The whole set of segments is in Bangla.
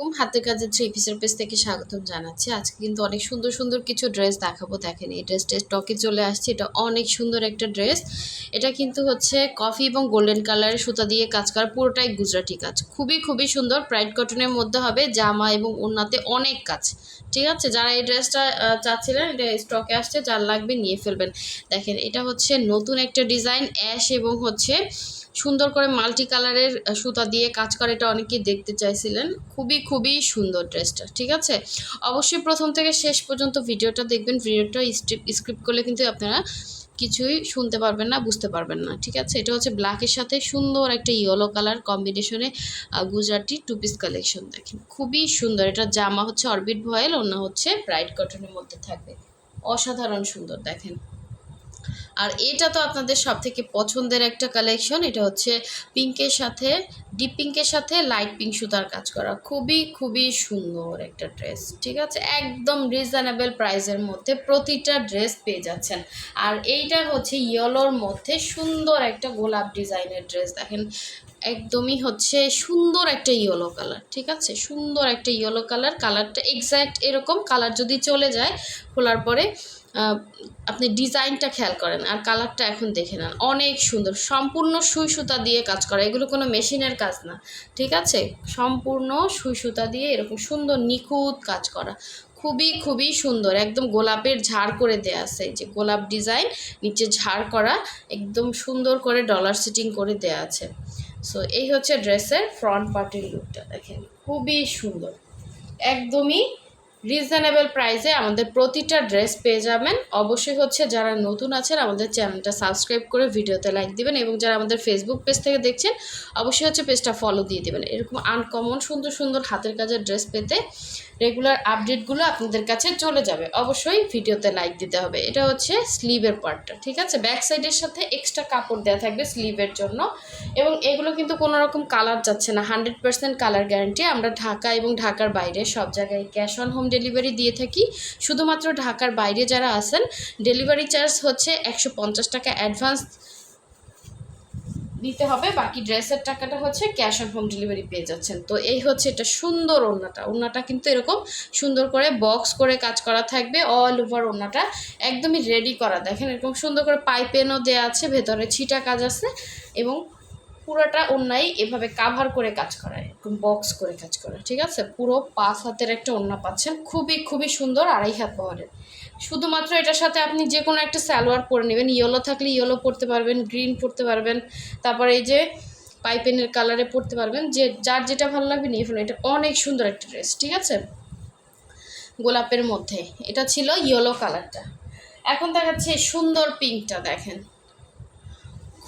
হুম, হাতের কাজের থ্রি পিসের পেজ থেকে স্বাগতম জানাচ্ছি। আজকে কিন্তু অনেক সুন্দর সুন্দর কিছু ড্রেস দেখাবো দেখেন এই ড্রেসটা স্টকে চলে আসছে। এটা অনেক সুন্দর একটা ড্রেস এটা কিন্তু হচ্ছে কফি এবং গোল্ডেন কালারের সুতা দিয়ে কাজ করা পুরোটাই গুজরাটি কাজ। খুবই খুবই সুন্দর। প্রাইড কটনের মধ্যে হবে জামা এবং ওড়নাতে অনেক কাজ। ঠিক আছে? যারা এই ড্রেসটা চাচ্ছিলেন এটা স্টকে আসছে যার লাগবে নিয়ে ফেলবেন। দেখেন এটা হচ্ছে নতুন একটা ডিজাইন অ্যাশ এবং হচ্ছে সুন্দর করে মাল্টি কালারের সুতা দিয়ে কাজ করে, এটা অনেকেই দেখতে চাইছিলেন। খুবই খুবই সুন্দর ড্রেসটা, ঠিক আছে? অবশ্যই প্রথম থেকে শেষ পর্যন্ত ভিডিওটা দেখবেন। ভিডিওটা স্ক্রিপ্ট করলে কিন্তু আপনারা কিছুই শুনতে পারবেন না, বুঝতে পারবেন না, ঠিক আছে? এটা হচ্ছে ব্ল্যাকের সাথে সুন্দর একটা ইয়েলো কালার কম্বিনেশনে গুজরাটি টু পিস কালেকশন দেখেন। খুবই সুন্দর, এটা জামা হচ্ছে অরবিট ভয়েল অন্য হচ্ছে ব্রাইট কটনের মধ্যে থাকবে। অসাধারণ সুন্দর, দেখেন। আর এটা তো আপনাদের সব থেকে পছন্দের একটা কালেকশন এটা হচ্ছে পিঙ্কের সাথে ডিপ পিঙ্কের সাথে লাইট পিঙ্ক সুতার কাজ করা। খুবই খুবই সুন্দর একটা ড্রেস ঠিক আছে? একদম রিজনেবল প্রাইসের মধ্যে প্রতিটা ড্রেস পেয়ে যাচ্ছেন। আর এইটা হচ্ছে ইয়েলোর মধ্যে সুন্দর একটা গোলাপ ডিজাইনের ড্রেস দেখেন? একদমই হচ্ছে সুন্দর একটা ইয়েলো কালার ঠিক আছে? সুন্দর একটা ইয়েলো কালার কালারটা এক্স্যাক্ট এরকম কালার যদি চলে যায়, খোলার পরে আপনি ডিজাইনটা খেয়াল করেন আর কালারটা এখন দেখে নেন। অনেক সুন্দর, সম্পূর্ণ সুই সুতা দিয়ে কাজ করা। এগুলো কোনো মেশিনের কাজ না, ঠিক আছে? সম্পূর্ণ সুই সুতা দিয়ে এরকম সুন্দর নিখুঁত কাজ করা। খুবই খুবই সুন্দর, একদম গোলাপের ঝাড় করে দেয়া আছে। যে গোলাপ ডিজাইন, নিচে ঝাড় করা, একদম সুন্দর করে ডলার সিটিং করে দেয়া আছে। সো এই হচ্ছে ড্রেসের ফ্রন্ট পার্টির লুকটা দেখেন। খুবই সুন্দর, একদমই রিজনেবল প্রাইসে আমাদের প্রতিটা ড্রেস পেয়ে যাবেন। অবশ্যই হচ্ছে যারা নতুন আছেন, আমাদের চ্যানেলটা সাবস্ক্রাইব করে ভিডিওতে লাইক দিবেন এবং যারা আমাদের ফেসবুক পেজ থেকে দেখছেন, অবশ্যই হচ্ছে পেজটা ফলো দিয়ে দেবেন। এরকম আনকমন সুন্দর সুন্দর হাতের কাজের ড্রেস পেতে রেগুলার আপডেটগুলো আপনাদের কাছে চলে যাবে। অবশ্যই ভিডিওতে লাইক দিতে হবে। এটা হচ্ছে স্লিভের পার্টটা ঠিক আছে? ব্যাক সাইডের সাথে এক্সট্রা কাপড় দেওয়া থাকবে স্লিভের জন্য। এবং এগুলো কিন্তু কোনো রকম কালার যাচ্ছে না। হান্ড্রেড পার্সেন্ট কালার গ্যারান্টি আমরা ঢাকা এবং ঢাকার বাইরে সব জায়গায় ক্যাশ অন হোম ডেলিভারি দিয়ে থাকি। শুধুমাত্র ঢাকার বাইরে যারা আছেন ডেলিভারি চার্জ হচ্ছে একশো পঞ্চাশ টাকা অ্যাডভান্স দিতে হবে। বাকি ড্রেসের টাকাটা হচ্ছে ক্যাশ অন হোম ডেলিভারি পেয়ে যাচ্ছেন। তো এই হচ্ছে এটা সুন্দর ওড়নাটা। ওড়নাটা কিন্তু এরকম সুন্দর করে বক্স করে কাজ করা থাকবে অল ওভার ওড়নাটা একদমই রেডি করা। দেখেন এরকম সুন্দর করে পাইপেনও দেওয়া আছে, ভেতরে ছিটা কাজ আছে এবং পুরোটা ওড়নাই এভাবে কাভার করে কাজ করা এরকম বক্স করে কাজ করা, ঠিক আছে? পুরো পাঁচ হাতের একটা ওড়না পাচ্ছেন, খুবই খুবই সুন্দর আড়াই হাত বহরের শুধুমাত্র এটার সাথে আপনি যে কোনো একটা সালোয়ার পরে নেবেন ইয়েলো থাকলে ইয়েলো পরতে পারবেন গ্রিন পরতে পারবেন, তারপরে এই যে পাইপেনের কালারে পরতে পারবেন, যে যার যেটা ভালো লাগবে নিয়ে ফেলুন। এটা অনেক সুন্দর একটা ড্রেস ঠিক আছে? গোলাপের মধ্যে। এটা ছিল ইয়েলো কালারটা এখন দেখাচ্ছে সুন্দর পিঙ্কটা দেখেন।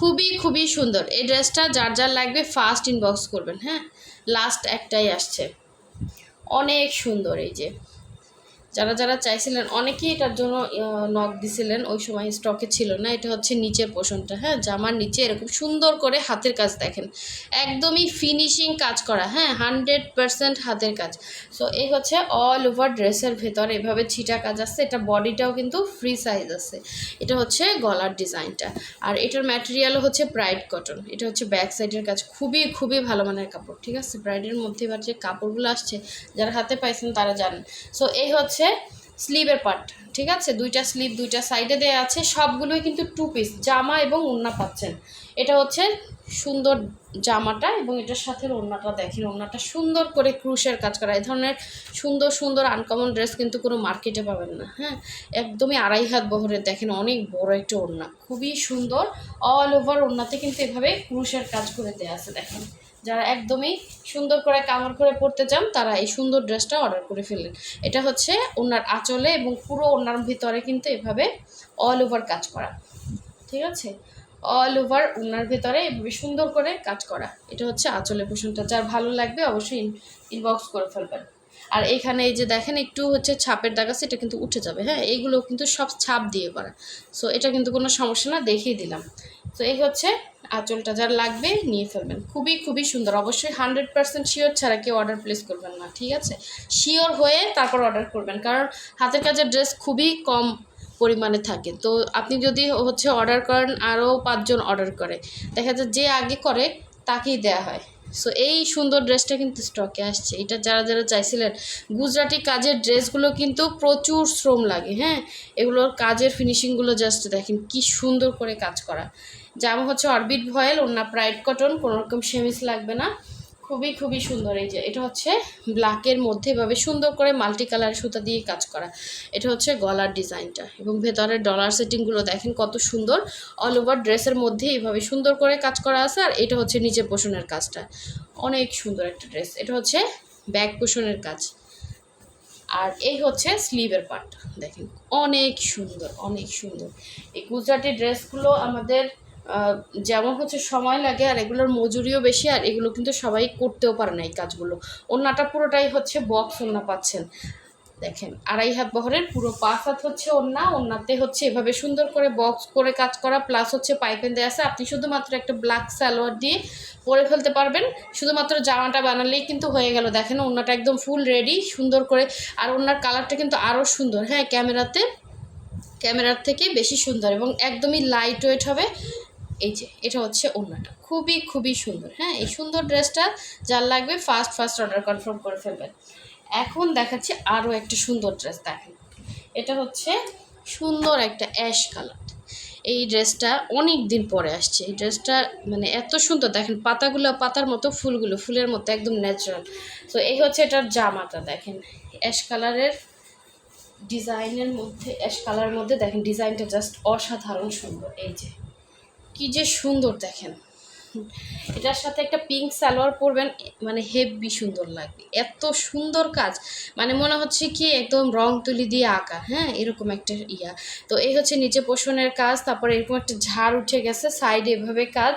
খুবই খুবই সুন্দর। এই ড্রেসটা যার যার লাগবে ফার্স্ট ইনবক্স করবেন হ্যাঁ? লাস্ট একটাই আসছে। অনেক সুন্দর এই যে। যারা যারা চাইছিলেন, অনেকেই এটার জন্য নক দিছিলেন, ওই সময় স্টকে ছিল না, এটা হচ্ছে নিচের পোষণটা হ্যাঁ? জামার নিচে এরকম সুন্দর করে হাতের কাজ দেখেন। একদমই ফিনিশিং কাজ করা হ্যাঁ? হান্ড্রেড পারসেন্ট হাতের কাজ। সো এই হচ্ছে অল ওভার ড্রেসের ভেতর এভাবে ছিটা কাজ আছে এটা বডিটাও কিন্তু ফ্রি সাইজ আছে। এটা হচ্ছে গলার ডিজাইনটা আর এটার ম্যাটেরিয়ালও হচ্ছে ব্রাইড কটন এটা হচ্ছে ব্যাক সাইডের কাজ, খুবই খুবই ভালো মানের কাপড়, ঠিক আছে? ব্রাইডের মধ্যে এবার যে কাপড়গুলো আসছে, যারা হাতে পাইছেন তারা জানেন। সো এই হচ্ছে স্লিভের পার্ট, ঠিক আছে? দুইটা স্লিভ, দুইটা সাইডে দেওয়া আছে, সবগুলোই কিন্তু টু পিস জামা এবং ওড়না পাচ্ছেন। এটা হচ্ছে সুন্দর জামাটা এবং এটার সাথে ওড়নাটা দেখেন, ওড়নাটা সুন্দর করে ক্রুশের কাজ করা। এই ধরনের সুন্দর সুন্দর আনকমন ড্রেস কিন্তু কোনো মার্কেটে পাবেন না হ্যাঁ? একদমই আড়াই হাত বহরের দেখেন, অনেক বড় একটা ওড়না। খুবই সুন্দর অল ওভার ওড়নাতে কিন্তু এভাবে ক্রুশের কাজ করে দেওয়া আছে, দেখেন। যারা একদমই সুন্দর করে কামড় করে পড়তে চান, তারা এই সুন্দর ড্রেসটা অর্ডার করে ফেলেন এটা হচ্ছে ওনার আঁচলে এবং পুরো ওনার ভিতরে কিন্তু এভাবে অল ওভার কাজ করা। ঠিক আছে? অল ওভার ওনার ভেতরে এভাবে সুন্দর করে কাজ করা। এটা হচ্ছে আঁচলে পোষণটা যার ভালো লাগবে অবশ্যই ইনবক্স করে ফেলবেন। আর এখানে এই যে দেখেন, একটু হচ্ছে ছাপের দাগ আছে, এটা কিন্তু উঠে যাবে হ্যাঁ? এইগুলো কিন্তু সব ছাপ দিয়ে করা। সো এটা কিন্তু কোনো সমস্যা না, দেখিয়ে দিলাম। তো এই হচ্ছে আঁচলটা যার লাগবে নিয়ে ফেলবেন। খুবই খুবই সুন্দর। অবশ্যই হান্ড্রেড পার্সেন্ট শিওর ছাড়া কেউ অর্ডার প্লেস করবেন না, ঠিক আছে? শিওর হয়ে তারপর অর্ডার করবেন, কারণ হাতের কাজের ড্রেস খুবই কম পরিমাণে থাকে। তো আপনি যদি হচ্ছে অর্ডার করেন আরও পাঁচজন অর্ডার করে, দেখা যায় যে আগে করে, তাকেই দেওয়া হয়। সো এই সুন্দর ড্রেসটা কিন্তু স্টকে আসছে। এটা যারা যারা চাইছিলেন, গুজরাটি কাজের ড্রেসগুলো কিন্তু প্রচুর শ্রম লাগে হ্যাঁ? এগুলোর কাজের ফিনিশিংগুলো জাস্ট দেখেন কি সুন্দর করে কাজ করা। জামা হচ্ছে অরবিট ভয়েল ওনা প্রাইড কটন কোনোরকম সেমিস লাগবে না। খুবই খুবই সুন্দর। এই যে, এটা হচ্ছে ব্ল্যাকের মধ্যে এভাবে সুন্দর করে মাল্টি কালার সুতা দিয়ে কাজ করা। এটা হচ্ছে গলার ডিজাইনটা এবং ভেতরের ডলার সেটিংগুলো দেখেন কত সুন্দর। অল ওভার ড্রেসের মধ্যে এইভাবে সুন্দর করে কাজ করা আছে আর এটা হচ্ছে নিচে পোষণের কাজটা। অনেক সুন্দর একটা ড্রেস এটা হচ্ছে ব্যাক পোষণের কাজ। আর এই হচ্ছে স্লিভের পার্ট দেখেন, অনেক সুন্দর অনেক সুন্দর। এই গুজরাটি ড্রেসগুলো আমাদের যেমন হচ্ছে সময় লাগে আর এগুলোর মজুরিও বেশি আর এগুলো কিন্তু সবাই করতেও পারে না এই কাজগুলো। ওন্নাটা পুরোটাই হচ্ছে বক্স ওন্না পাচ্ছেন। দেখেন, আড়াই হাত বহরের পুরো পাঁচ হাত হচ্ছে ওন্না ওন্নাতে হচ্ছে এভাবে সুন্দর করে বক্স করে কাজ করা প্লাস হচ্ছে পাইপেন দেওয়া আছে আপনি শুধুমাত্র একটা ব্ল্যাক সালোয়ার দিয়ে পরে ফেলতে পারবেন। শুধুমাত্র জামাটা বানালেই কিন্তু হয়ে গেল। দেখেন ওন্নাটা একদম ফুল রেডি সুন্দর করে। আর ওনার কালারটা কিন্তু আরও সুন্দর। হ্যাঁ ক্যামেরাতে, ক্যামেরার থেকে বেশি সুন্দর এবং একদমই লাইট ওয়েট হবে। এই যে, এটা হচ্ছে ওড়নাটা। খুবই খুবই সুন্দর হ্যাঁ? এই সুন্দর ড্রেসটা যার লাগবে ফার্স্ট ফার্স্ট অর্ডার কনফার্ম করে ফেলবেন। এখন দেখাচ্ছি আরও একটা সুন্দর ড্রেস, দেখেন। এটা হচ্ছে সুন্দর একটা অ্যাশ কালার এই ড্রেসটা অনেক দিন পরে আসছে। এই ড্রেসটা মানে এত সুন্দর, দেখেন, পাতাগুলো, পাতার মতো ফুলগুলো, ফুলের মতো, একদম ন্যাচারাল তো এই হচ্ছে এটার জামাটা, দেখেন। অ্যাশ কালারের ডিজাইনের মধ্যে অ্যাশ কালারের মধ্যে, দেখেন ডিজাইনটা জাস্ট অসাধারণ সুন্দর। এই যে কি যে সুন্দর দেখেন। এটার সাথে একটা পিঙ্ক সালোয়ার পরবেন মানে হেভি সুন্দর লাগবে। এত সুন্দর কাজ। মানে মনে হচ্ছে কি একদম রং তুলি দিয়ে আঁকা হ্যাঁ? এরকম একটা ইয়া। তো এই হচ্ছে নিচে পোষণের কাজ, তারপরে এরকম একটা ঝাড় উঠে গেছে সাইডে এভাবে কাজ।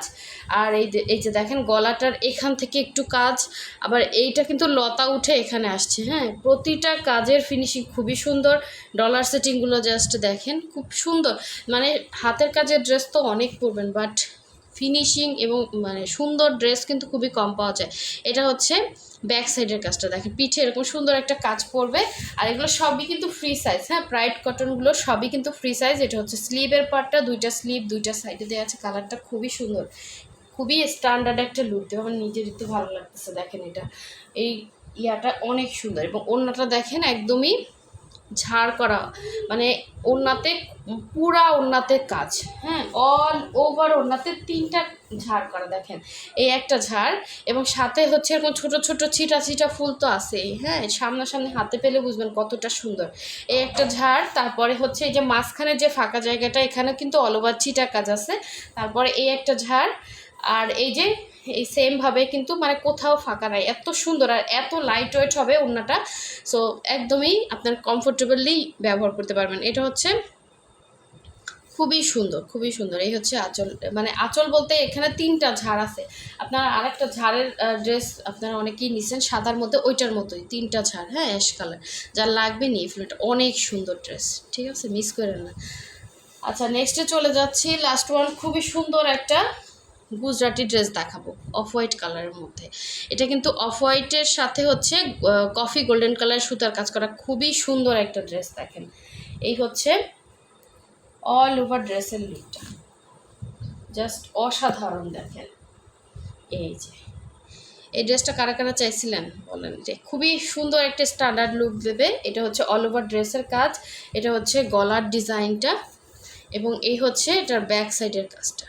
আর এই এই যে দেখেন গলাটার এখান থেকে একটু কাজ, আবার এইটা কিন্তু লতা উঠে এখানে আসছে হ্যাঁ? প্রতিটা কাজের ফিনিশিং খুবই সুন্দর। ডলার সেটিংগুলো জাস্ট দেখেন, খুব সুন্দর। মানে হাতের কাজের ড্রেস তো অনেক পরবেন বাট ফিনিশিং এবং মানে সুন্দর ড্রেস কিন্তু খুবই কম পাওয়া যায়। এটা হচ্ছে ব্যাক সাইডের কাজটা। দেখেন, পিঠে এরকম সুন্দর একটা কাজ পড়বে। আর এগুলো সবই কিন্তু ফ্রি সাইজ হ্যাঁ? ব্রাইট কটনগুলো সবই কিন্তু ফ্রি সাইজ এটা হচ্ছে স্লিভের পার্টটা দুইটা স্লিভ দুইটা সাইডে দেওয়া আছে। কালারটা খুবই সুন্দর। খুবই স্ট্যান্ডার্ড একটা লুক দেবে আমার নিজের তো ভালো লাগতেছে। দেখেন এটা। এই ইয়াটা অনেক সুন্দর। এবং ওড়নাটা দেখেন, একদমই ঝাড় করা মানে ওড়নাতে পুরা ওড়নাতে কাজ হ্যাঁ অল ওভার ওড়নাতে তিনটা ঝাড় করা, দেখেন, এই একটা ঝাড় এবং সাথে হচ্ছে এরকম ছোট ছোট ছিটা ছিটা ফুল তো আছেই হ্যাঁ সামনাসামনি হাতে পেলে বুঝবেন কতটা সুন্দর। এই একটা ঝাড়, তারপরে হচ্ছে এই যে মাঝখানে যে ফাঁকা জায়গাটা, এখানে কিন্তু অল ওভার ছিটা কাজ আছে, তারপরে এই একটা ঝাড়, আর এই যে এই সেমভাবে কিন্তু মানে কোথাও ফাঁকা নাই। এত সুন্দর আর এত লাইট ওয়েট হবে ওড়নাটা। সো একদমই আপনার কমফোর্টেবলি ব্যবহার করতে পারবেন। এটা হচ্ছে খুবই সুন্দর খুবই সুন্দর। এই হচ্ছে আঁচল মানে আঁচল বলতে এখানে তিনটা ঝাড় আছে। আপনার আরেকটা ঝাড়ের ড্রেস আপনারা অনেকেই নিছেন, সাদার মধ্যে ওইটার মতোই, তিনটা ঝাড় হ্যাঁ অ্যাশ কালার যা লাগবে নিয়ে ফেলুন। অনেক সুন্দর ড্রেস ঠিক আছে? মিস করেন না। আচ্ছা নেক্সটে চলে যাচ্ছি। লাস্ট ওয়ান খুবই সুন্দর একটা গুজরাটি ড্রেস দেখাবো, অফ হোয়াইট কালারের মধ্যে। এটা কিন্তু অফ হোয়াইটের সাথে হচ্ছে কফি গোল্ডেন কালার সুতার কাজ করা খুবই সুন্দর একটা ড্রেস দেখেন। এই হচ্ছে অল ওভার ড্রেসের লুকটা জাস্ট অসাধারণ দেখেন। এই যে। এই ড্রেসটা কারা কারা চাইছিলেন বলেন? যে খুবই সুন্দর একটা স্ট্যান্ডার্ড লুক দেবে। এটা হচ্ছে অল ওভার ড্রেসের কাজ। এটা হচ্ছে গলার ডিজাইনটা। এবং এই হচ্ছে এটার ব্যাক সাইডের কাজটা।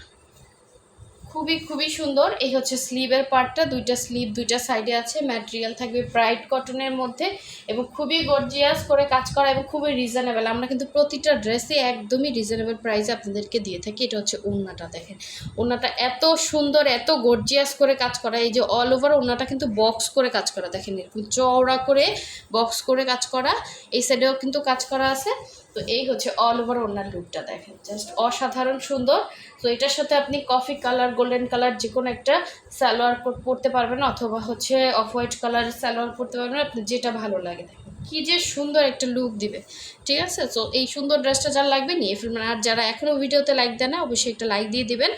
খুবই খুবই সুন্দর। এই হচ্ছে স্লিভের পার্টটা, দুইটা স্লিভ, দুইটা সাইডে আছে ম্যাটেরিয়াল থাকবে ব্রাইট কটনের মধ্যে এবং খুবই গর্জিয়াস করে কাজ করা এবং খুবই রিজনেবল আমরা কিন্তু প্রতিটা ড্রেসে একদমই রিজনেবল প্রাইসে আপনাদেরকে দিয়ে থাকি। এটা হচ্ছে ওড়নাটা দেখেন। ওড়নাটা এত সুন্দর, এত গর্জিয়াস করে কাজ করা। এই যে অল ওভার ওড়নাটা কিন্তু বক্স করে কাজ করা। দেখেন এরকম চওড়া করে বক্স করে কাজ করা। এই সাইডেও কিন্তু কাজ করা আছে। তো এই হচ্ছে অল ওভার ওনার লুকটা দেখেন জাস্ট অসাধারণ সুন্দর। তো এটার সাথে আপনি কফি কালার গোল্ডেন কালার যে কোনো একটা সালোয়ার পরতে পারবেন, অথবা হচ্ছে অফ হোয়াইট কালার সালোয়ার পরতে পারবেন আপনি যেটা ভালো লাগে। দেখেন কি যে সুন্দর একটা লুক দিবে, ঠিক আছে? তো এই সুন্দর ড্রেসটা যার লাগবে নিয়ে ফেলবেন। আর যারা এখনও ভিডিওতে লাইক দেন না, অবশ্যই একটা লাইক দিয়ে দিবেন।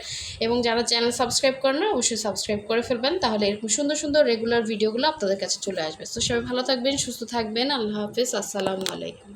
এবং যারা চ্যানেল সাবস্ক্রাইব করেন না, অবশ্যই সাবস্ক্রাইব করে ফেলবেন। তাহলে এরকম সুন্দর সুন্দর রেগুলার ভিডিওগুলো আপনাদের কাছে চলে আসবে। তো সবাই ভালো থাকবেন, সুস্থ থাকবেন। আল্লাহ হাফিজ। আসসালামু আলাইকুম।